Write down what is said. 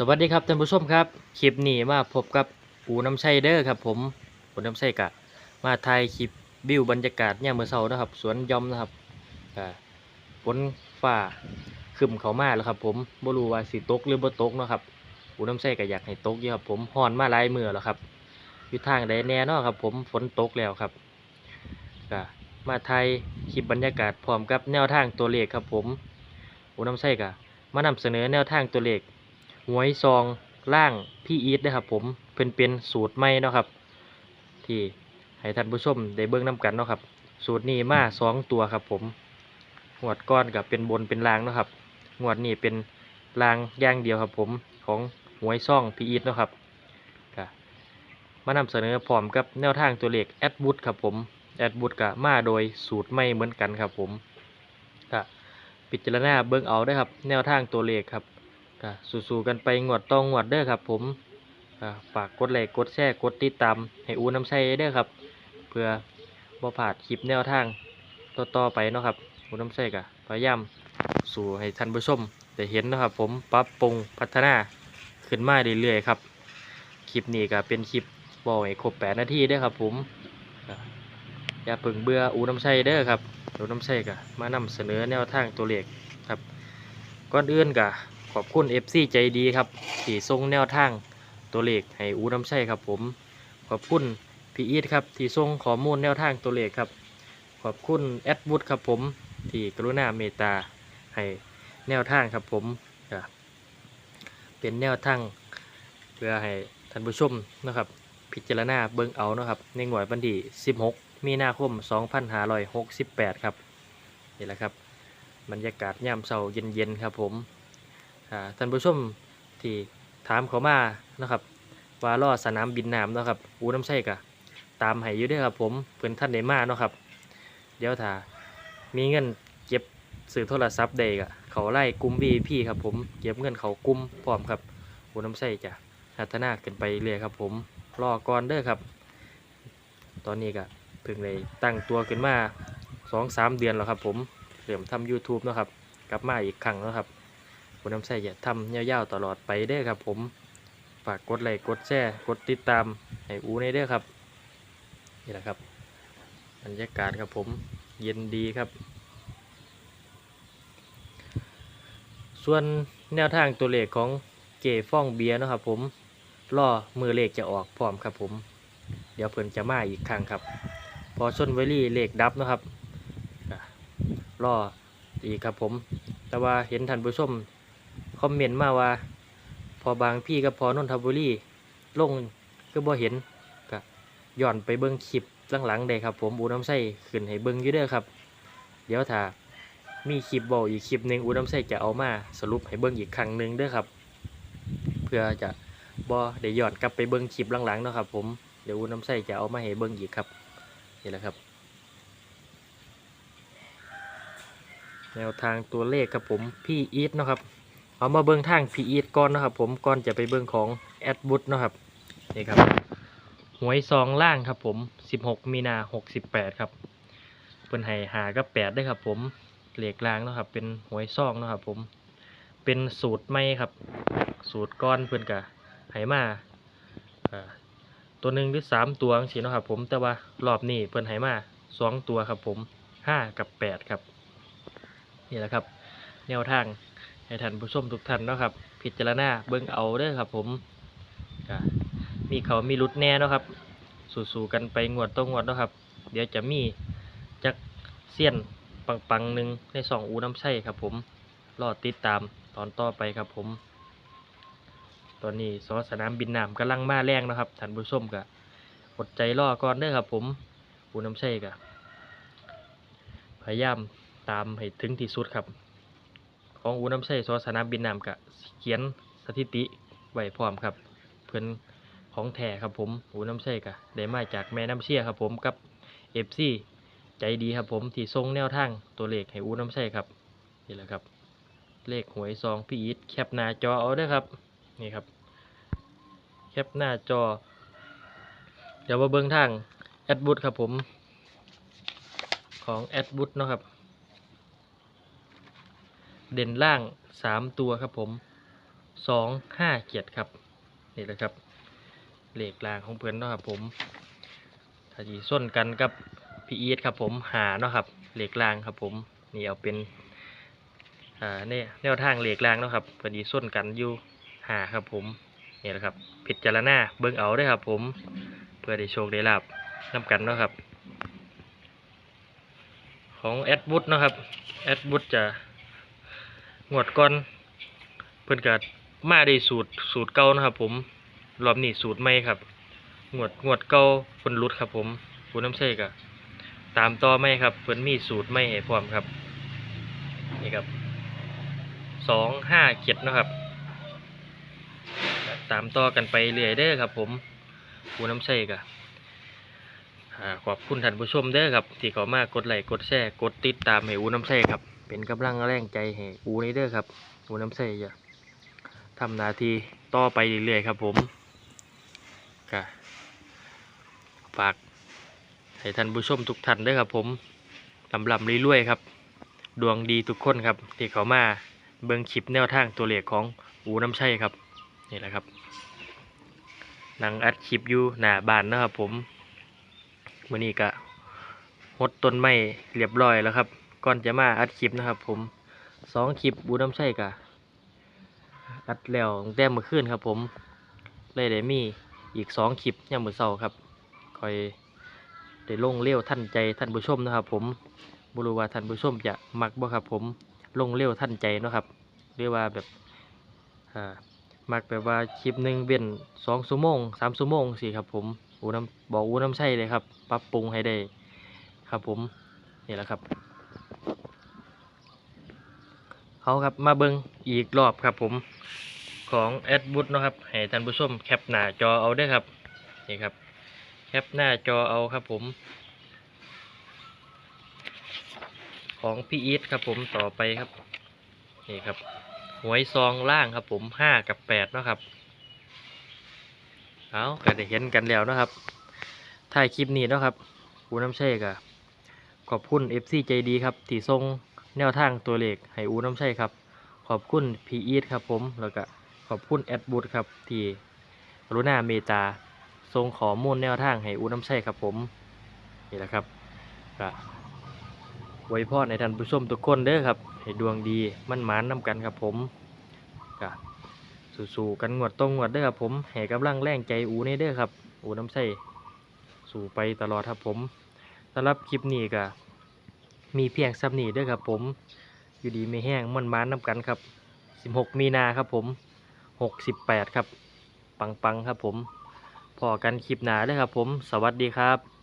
สวัสดีครับท่านผู้ชมครับคลิปนี้มาพบกับอูน้ำชัยเด้อครับผมอูน้ำชัยกะ มาถ่ายคลิปวิวบรรยากาศเนี่ยามมื้อเช้านะครับ สวนยอมนะครับฝนฟ้าครึมเขามาแล้วครับ ผมบ่รู้ว่าสิตกหรือบ่ตกนะครับอูน้ำชัยก็อยากให้ตกอยู่ครับ ผมฮ้อนมาหลายมือแล้วครับอยู่ทางใดแน่นาะครับ ผมฝนตกแล้วครับก็มาถ่ายคลิปบรรยากาศพร้อมกับแนวทางตัวเลขครับ ผมอูน้ำชัยก็มานำเสนอแนวทางตัวเลข หวยซองล่างพี่อีทนะครับผมเพิ่นเป็นสูตรใหม่เนาะครับ ที่ให้ท่านผู้ชมได้เบิ่งนํกันเนาะครับ สูตรนี้มาสองตัวครับผมงวดก้อนกับเป็นบนเป็นล่างเนาะครับงวดนี้เป็นล่างย่างเดียวครับผมของหวยซองพี่อีทเนาะครับมานำเสนอพร้อมกับแนวทางตัวเลขแอดบูทครับผมแอดบูทก็มาโดยสูตรใหม่เหมือนกันครับผมก็พิจารณาเบิ่งเอาได้ครับ แนวทางตัวเลขครับ ก็สู้ๆกันไปงวดต้องงวดเด้อครับ ผมฝากกดไลค์กดแชร์กดติดตามให้อูน้ำใช้เด้อครับ เพื่อบ่พลาดคลิปแนวทางต่อๆไปเนาะครับอูน้ำใช้ก็พยายามสู่ให้ท่านผู้ชมได้เห็นนะครับ ผมปรับปรุงพัฒนาขึ้นมาเรื่อยๆครับคลิปนี้ก็เป็นคลิปบ่ให้ครบ8นาทีเด้อครับ ผมอย่าเพิ่งเบื่ออูน้ำใช้เด้อครับอูน้ำใช้ก็มานำเสนอแนวทางตัวเลขครับ ก่อนอื่นก็ ขอบคุณ FC ใจดีครับที่ส่งแนวทางตัวเลขให้อูน้ำใช่ครับผม ขอบคุณพี่อีทครับที่ส่งข้อมูลแนวทางตัวเลขครับ ขอบคุณแอดวูดครับผมที่กรุณาเมตตาให้แนวทางครับผมเป็นแนวทางเพื่อให้ท่านผู้ชมนะครับ พิจารณาเบิ่งเอานะครับในงวดวันที่16 มีนาคม 2568 ครับนี่แหละครับ บรรยากาศยามเช้าเย็นๆครับผม ท่านผู้ชมที่ถามเขามานะครับว่าล่อสนามบินน้ำนะครับอูน้ำใช่กะตามให้อยู่ด้วยครับผมเพื่อนท่านได้มาเนาะครับ เดี๋ยวถ้ามีเงินเก็บซื้อโทรศัพท์ได้กะเขาไล่กลุ่ม VIP ครับผมเก็บเงินเขากลุ่มพร้อมครับอูน้ำใช่จะพัฒนาขึ้นไปเรื่อยครับ ผมรอก่อนเด้อครับ ตอนนี้ก็เพิ่งเลยตั้งตัวขึ้นมาสองสามเดือนแล้วครับ ผมเริ่มทำ YouTube นะครับ กลับมาอีกครั้งแล้วครับ คุณน้ำใส่อย่ทำยาวๆตลอดไปเด้อครับผมฝากกดไลค์กดแชร์กดติดตามให้อูในเด้อครับนี่แหละครับบรรยากาศครับผมเย็นดีครับ ส่วนแนวทางตัวเลขของเจฟ่องเบียร์นะครับผมรอมือเลขจะออกพร้อมครับผม เดี๋ยวเพิ่นจะมาอีกครั้งครับ พอชนไวลี่เลขดับนะครับอะรออีกครับผม แต่ว่าเห็นท่านผู้ชม คอมเมนต์มาว่า พอบางพี่กับพอนนทบุรีลงก็บ่เห็นก็ย้อนไปเบิ้งคลิปหลังๆได้ครับ ผมอูน้ำไส้ขึ้นให้เบิ้งอยู่เด้อครับ เดี๋ยวถ้ามีคลิปบอกอีกคลิปหนึ่งอูน้ำไส้จะเอามาสรุปให้เบิ้งอีกครั้งหนึ่งเด้อครับ เพื่อจะบ่ได้ย้อนกลับไปเบิ้งคลิปหลังๆเนาะครับ ผมเดี๋ยวอูน้ำไส้จะเอามาให้เบิ้งอีกครับนี่แหละครับ แนวทางตัวเลขครับผมพี่อีทเนาะครับ เอามาเบิ้งทางพีอีทก่อนนะครับ ผมก่อนจะไปเบิ้งของแอดบุตนะครับนี่ครับหวยซองล่างครับ ผม 16 มีนา 68 ครับเพิ่นให้หากับ8ได้ครับ ผมเหล็กล่างนะครับ เป็นหวยซองนะครับ ผมเป็นสูตรใหม่ครับ สูตรก้อนเพิ่นกะให้มาตัวหนึ่งหรือสามตัวจังซี่เนะครับ ผมแต่ว่ารอบนี้เพิ่นให้มาสองตัวครับ ผม5กับ8ครับ นี่แหละครับ แนวทาง ให้ท่านผู้ชมทุกท่านเนาะครับ พิจารณาเบิ่งเอาเด้อครับ ผมก็มีเขามีรุดแน่เนาะครับ สู่ๆกันไปงวดต้องงวดเนาะครับ เดี๋ยวจะมีจักเสี้ยนปังๆหนึ่งในสองอูน้ำใช่ครับ ผมรอติดตามตอนต่อไปครับผม ตอนนี้สอสนามบินน้ำกำลังมาแรงนะครับท่านผู้ชมก็อดใจรอก่อนเด้อครับ ผมอูน้ำใช่ก็พยายามตามให้ถึงที่สุดครับ ของอูน้ำใช้ซอสนามบินน้ำกะเขียนสถิติไว้พร้อมครับ เพื่อนของแท้ครับผมอูน้ำใช้กะได้มาจากแม่น้ำเชี่ยครับผมกับเอฟซีใจดีครับผมที่ทรงแนวทางตัวเลขให้อูน้ำใช้ครับนี่แหละครับ เลขหวยซองพี่อีทแคปหน้าจอเอาด้อครับนี่ครับ แคปหน้าจอ เดี๋ยวมาเบิ้งทางแอดบุตครับผมของแอดบุตเนาะครับ เด่นล่างสามตัวครับผมสองห้าเจ็ดครับนี่แหละครับเหลขรางของเพื่อนเนาะครับผมถ้าจีส้นกันกับพีอีทครับผมหาเนาะครับเหลขรางครับผมนี่เอาเป็นอ่าเนี่ยแนวทางเหลขรางเนาะครับพอดีส้นกันอยู่หาครับผมนี่แหละครับพิดจารณาเบิ่งเอาเด้วยครับผมเพื่อได้โชคได้ลาบนํกันเนาะครับ ของแอดวุฒเนาะครับแอดวุฒจะ งวดก่อนเพิ่นก็มาได้สูตรสูตรเก่านะครับ ผมรอบนี้สูตรใหม่ครับงวดงวดเก่าเพิ่นหลุดครับ ผมผู้น้ำใช่ก็ตามต่อไม่ครับเพิ่นมีสูตรใหม่ให้พร้อมครับนี่ครับสองห้าเจ็ดนะครับ ตามต่อกันไปเรื่อยเด้อครับ ผมผู้น้ำใช่ก็ขอบคุณท่านผู้ชมเด้อครับ ที่เขามากดไลค์กดแชร์กดติดตามให้อูน้ำใสครับ เป็นกำลังแรงใจให้อูนี่เด้อครับอูน้ำใสจะทำนาทีต่อไปเรื่อยๆครับผมก็ฝากให้ท่านผู้ชมทุกท่านด้อครับผมลำลำรวยๆครับ ดวงดีทุกคนครับ ที่เขามาเบิ่งคลิปแนวทางตัวเลขของอูน้ำใสครับ นี่แหละครับนั่งอัดคลิปอยู่หน้าบ้านนะครับผมวันนี้ก็หดต้นไม้เรียบร้อยแล้วครับ ก่อนจะมาอัดคลิปนะครับ ผมสองคลิปบูน้ำใช่กะอัดแล้วแต่เมื่อคืนครับ ผมเลยได้มีอีกสองคลิปยามมือเช้าครับคอยได้ลงเร็วท่านใจท่านผู้ชมนะครับ ผมบรู้ว่าท่านผู้ชมจะมักบ่ครับ ผมลงเร็วท่านใจนะครับเรียกว่าแบบอ่ามักแบบว่าคลิปหนึ่งเว้นสองชั่วโมงสามชั่วโมงสิครับ ผมอูน้ำบอกอูน้ำใช่เลยครับปรับปรุงให้ได้ครับ ผมนี่แหละครับ เขาครับมาเบิงอีกรอบครับผมของแอดบุ๊นะครับให้ท่านผู้ชมแคปหน้าจอเอาเด้ครับนี่ครับ แคปหน้าจอเอาครับผม ของพี่อีทครับผมต่อไปครับนี่ครับหวยซองล่างครับผมห้ากับแปดนะครับเอาก็ได้เห็นกันแล้วนะครับถ่ายคลิปนี้นะครับอูน้ำเช่กะขอบคุณ FC ใจดีครับที่ส่ง แนวทางตัวเลขให้อูน้ำเช่ครับ ขอบคุณพีอีทครับผมแล้วก็ขอบคุณแอดบูดครับที่รุณาเมตาส่งขอมูลแนวทางให้อูน้ำเช่ครับผมนี่แหละครับก็ไว้พรในท่านผู้ชมทุกคนเด้อครับให้ดวงดีมั่นหมานนำกันครับผมก็สู้ๆกันงวดต้องงวดเด้อครับผมให้กำลังแรงใจอูนี่เด้อครับ อูน้ำใส่สู่ไปตลอดครับผมสำหรับคลิปนี้ก็ มีเพียงซ้ำนีด้วยครับผม อยู่ดีไม่แห้งมันมานน้ำกันครับ 16 มีนาครับผม 68 ครับ ปังๆครับผมพอกันคลิปหนาเด้อครับผม สวัสดีครับ